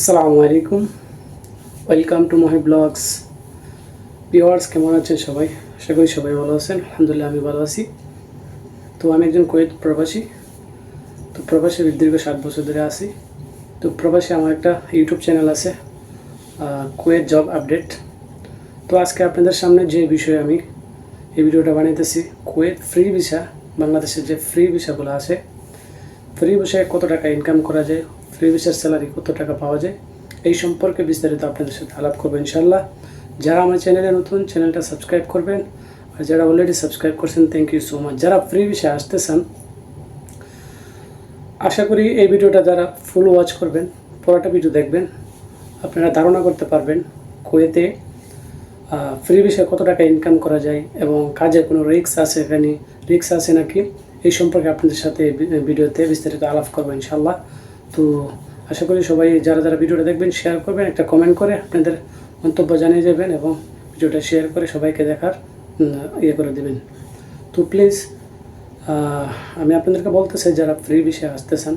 আসসালামু আলাইকুম। Welcome to my blogs viewers কেমন আছেন সবাই? আশা করি সবাই ভালো আছেন। আলহামদুলিল্লাহ, আমি ভালো আছি। তো আমি একজন কুয়েত প্রবাসী। তো প্রবাসী দীর্ঘ সাত বছর ধরে আছি। তো প্রবাসী আমার একটা ইউটিউব চ্যানেল আছে কুয়েত জব আপডেট। তো আজকে আপনাদের সামনে যে বিষয়ে আমি এই ভিডিওটা বানাইতেছি, কুয়েত ফ্রি ভিসা, বাংলাদেশের যে ফ্রি ভিসাগুলো আছে ফ্রি ভিসায় কত টাকা ইনকাম করা যায়? ফ্রি ভিসার স্যালারি কত টাকা পাওয়া যায়? এই সম্পর্কে বিস্তারিত আপনাদের সাথে আলাপ করব ইনশাল্লাহ যারা আমার চ্যানেলে নতুন চ্যানেলটা সাবস্ক্রাইব করবেন। আর যারা অলরেডি সাবস্ক্রাইব করছেন থ্যাংক ইউ সো মাচ যারা ফ্রি ভিসায় আসতে চান, আশা করি এই ভিডিওটা যারা ফুল ওয়াচ করবেন, পুরোটা ভিডিও দেখবেন। আপনারা ধারণা করতে পারবেন কুয়েতে ফ্রি বিষয়ে কত টাকা ইনকাম করা যায় এবং কাজের কোনো রিক্স আছে এখানে? রিক্স আছে নাকি? এই সম্পর্কে আপনাদের সাথে ভিডিওতে বিস্তারিত আলাপ করব ইনশাল্লাহ তো আশা করি সবাই যারা যারা ভিডিওটা দেখবেন শেয়ার করবেন, একটা কমেন্ট করে আপনাদের মন্তব্য জানিয়ে যাবেন এবং ভিডিওটা শেয়ার করে সবাইকে দেখার ইয়ে করে দেবেন। তো প্লিজ আমি আপনাদেরকে বলতে চাই যারা ফ্রি বিষয়ে আসতে চান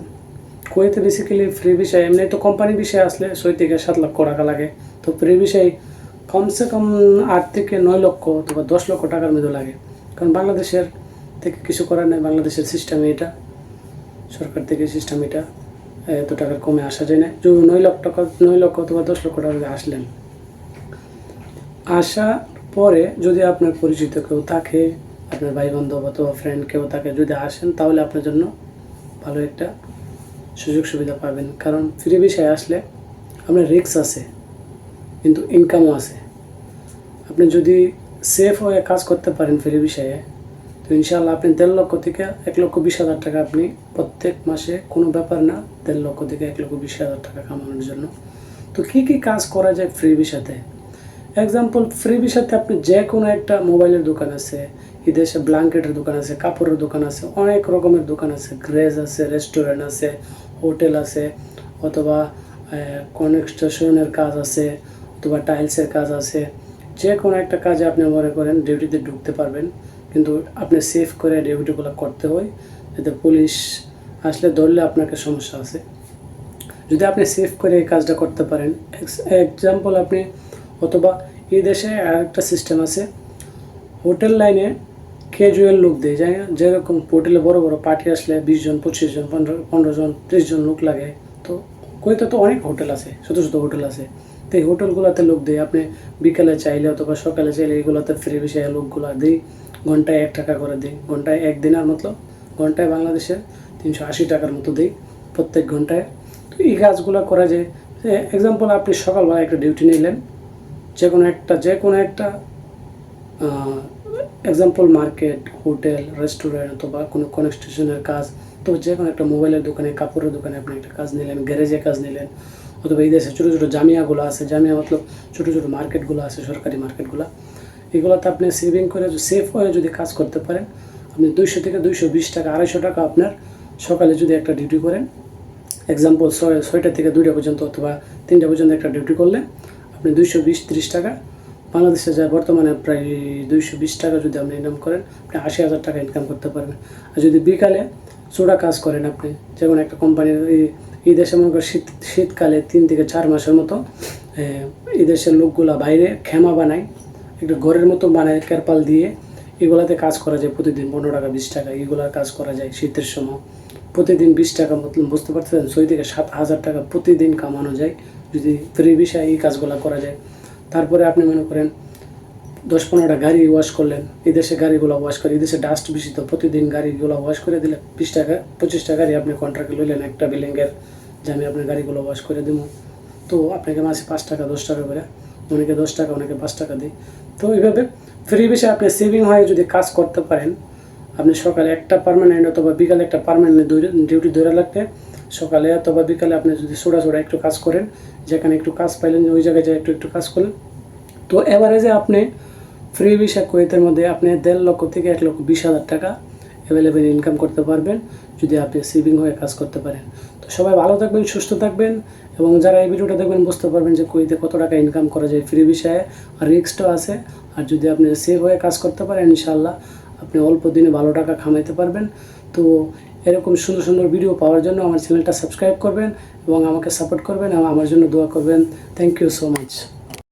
কুয়েতে বেসিক্যালি ফ্রি বিষয় এমনি তো কোম্পানি বিষয়ে আসলে ছয় থেকে সাত লক্ষ টাকা লাগে। তো ফ্রি বিষয় কমসে কম আট থেকে নয় লক্ষ অথবা দশ লক্ষ টাকার মধ্যে লাগে। কারণ বাংলাদেশের থেকে কিছু করার নেই। বাংলাদেশের সিস্টেম এটা, সরকার থেকে সিস্টেম এটা, এত টাকার কমে আসা যায় না যে নয় লক্ষ টাকা, নয় লক্ষ অথবা দশ লক্ষ টাকা আসলেন। আসার পরে যদি আপনার পরিচিত কেউ থাকে, আপনার ভাই বান্ধব অথবা ফ্রেন্ড কেউ থাকে, যদি আসেন, তাহলে আপনার জন্য ভালো একটা সুযোগ সুবিধা পাবেন। কারণ ফ্রি বিষয়ে আসলে আপনার রিস্ক আছে, কিন্তু ইনকামও আছে। আপনি যদি সেফ হয়ে কাজ করতে পারেন ফ্রি বিষয়ে তো ইনশাআল্লাহ আপনি দেড় লক্ষ থেকে এক লক্ষ বিশ হাজার টাকা আপনি প্রত্যেক মাসে কোনো ব্যাপার না, দেড় লক্ষ থেকে এক লক্ষ বিশ হাজার টাকা কামানোর জন্য। তো কী কী কাজ করা যায় ফ্রি বিষাতে এক্সাম্পল ফ্রি বিষাতে আপনি যে কোনো একটা মোবাইলের দোকান আছে, এদেশে ব্ল্যাঙ্কেটের দোকান আছে, কাপড়ের দোকান আছে, অনেক রকমের দোকান আছে, গ্রেজ আছে, রেস্টুরেন্ট আছে, হোটেল আছে, অথবা কনস্ট্রাকশনের কাজ আছে, অথবা টাইলসের কাজ আছে। যে কোনো একটা কাজে আপনি মনে করেন ডিউটিতে ঢুকতে পারবেন, কিন্তু আপনি সেফ করে ডিউটিগুলো করতে হয়, যাতে পুলিশ আসলে ধরলে আপনাকে সমস্যা আছে। যদি আপনি সেফ করে এই কাজটা করতে পারেন এক্সাম্পল আপনি অথবা এই দেশে আরেকটা সিস্টেম আছে হোটেল লাইনে ক্যাজুয়াল লোক দেয় না যেরকম হোটেলে বড় বড় পার্টি আসলে বিশ জন, পঁচিশ জন, পনেরো পনেরো জন, ত্রিশ জন লোক লাগে, তো কুয়েতে তো অনেক হোটেল আছে ছোটো ছোটো হোটেল আছে। তো এই হোটেলগুলোতে লোক দেয়, আপনি বিকালে চাইলে অথবা সকালে চাইলে এইগুলোতে ফ্রি বিষয়ে লোকগুলো দিই ঘন্টায় এক টাকা করে দিই ঘন্টায় এক দিনের মতো ঘন্টায় বাংলাদেশে তিনশো আশি টাকার মতো দিই প্রত্যেক ঘন্টায়। তো এই কাজগুলো করা যায়। এক্সাম্পল আপনি সকালবেলা একটা ডিউটি নিলেন যে কোনো একটা যে কোনো একটা এক্সাম্পল মার্কেট হোটেল রেস্টুরেন্ট অথবা কোনো কনস্ট্রাকশনের কাজ, তো যে কোনো একটা মোবাইলের দোকানে, কাপড়ের দোকানে আপনি একটা কাজ নিলেন গ্যারেজে কাজ নিলেন অথবা এই দেশে ছোটো ছোটো জামিয়াগুলো আছে, জামিয়া মতলব ছোটো ছোটো মার্কেটগুলো আছে, সরকারি মার্কেটগুলো। এগুলোতে আপনি সেভিং করে সেফ হয়ে যদি কাজ করতে পারেন, আপনি দুইশো থেকে দুইশো বিশ টাকা, আড়াইশো টাকা আপনার সকালে যদি একটা ডিউটি করেন এক্সাম্পল ছয়, ছয়টা থেকে দুইটা পর্যন্ত অথবা তিনটা পর্যন্ত একটা ডিউটি করলে, আপনি দুইশো বিশ, ত্রিশ টাকা। বাংলাদেশে যা বর্তমানে প্রায় দুইশো বিশ টাকা যদি আপনি ইনকাম করেন, আপনি আশি হাজার টাকা ইনকাম করতে পারবেন। আর যদি বিকালে চোরা কাজ করেন আপনি, যেমন একটা কোম্পানির এই দেশে মনে করেন শীত শীতকালে তিন থেকে চার মাসের মতো এই দেশের লোকগুলা বাইরে খেমা বানায়, একটা ঘরের মতো বানায় কেরপাল দিয়ে, এগুলাতে কাজ করা যায় প্রতিদিন পনেরো টাকা, বিশ টাকা, এগুলার কাজ করা যায় শীতের সময়। প্রতিদিন বিশ টাকা মতলব বুঝতে পারতেছেন ছয় থেকে সাত হাজার টাকা প্রতিদিন কামানো যায়, যদি ফ্রি বিষয়ে এই কাজগুলো করা যায়। তারপরে আপনি মনে করেন, দশ পনেরোটা গাড়ি ওয়াশ করলেন, এই দেশে গাড়িগুলো ওয়াশ করে, এই দেশে ডাস্ট বেশি তো প্রতিদিন গাড়িগুলো ওয়াশ করে দিলে বিশ টাকা, পঁচিশটা গাড়ি আপনি কন্ট্রাক্টে লইলেন একটা বিল্ডিংয়ের যে আমি আপনার গাড়িগুলো ওয়াশ করে দেবো। তো আপনাকে মাসে পাঁচ টাকা, দশ টাকা করে, অনেকে দশ টাকা, অনেকে পাঁচ টাকা দিই তো এইভাবে ফ্রি বিষয়ে আপনি সেভিং হয়ে যদি কাজ করতে পারেন, আপনি সকালে একটা পারমানেন্ট অথবা বিকালে একটা পারমানেন্ট ডিউটি ধরে লাগবে সকালে অথবা বিকালে আপনি যদি সোডা সোডা একটু কাজ করেন, যেখানে একটু কাজ পাইলেন, ওই জায়গায় যায় একটু একটু কাজ করলেন। তো এভারেজে আপনি ফ্রি ভিসা কুয়েতের মধ্যে আপনি দেড় লক্ষ থেকে এক লক্ষ বিশ হাজার টাকা অ্যাভেলেবেল ইনকাম করতে পারবেন, যদি আপনি সেভিং হয়ে কাজ করতে পারেন। তো সবাই ভালো থাকবেন, সুস্থ থাকবেন এবং যারা এই ভিডিওটা দেখবেন বুঝতে পারবেন যে কুয়েতে কত টাকা ইনকাম করা যায় ফ্রি বিষয়ে। আর রিক্সটাও আছে। আর যদি আপনি সেভ হয়ে কাজ করতে পারেন ইনশাল্লাহ আপনি অল্প দিনে ভালো টাকা খামাইতে পারবেন। তো এরকম সুন্দর সুন্দর ভিডিও পাওয়ার জন্য আমার চ্যানেলটা সাবস্ক্রাইব করবেন এবং আমাকে সাপোর্ট করবেন এবং আমার জন্য দোয়া করবেন। Thank you so much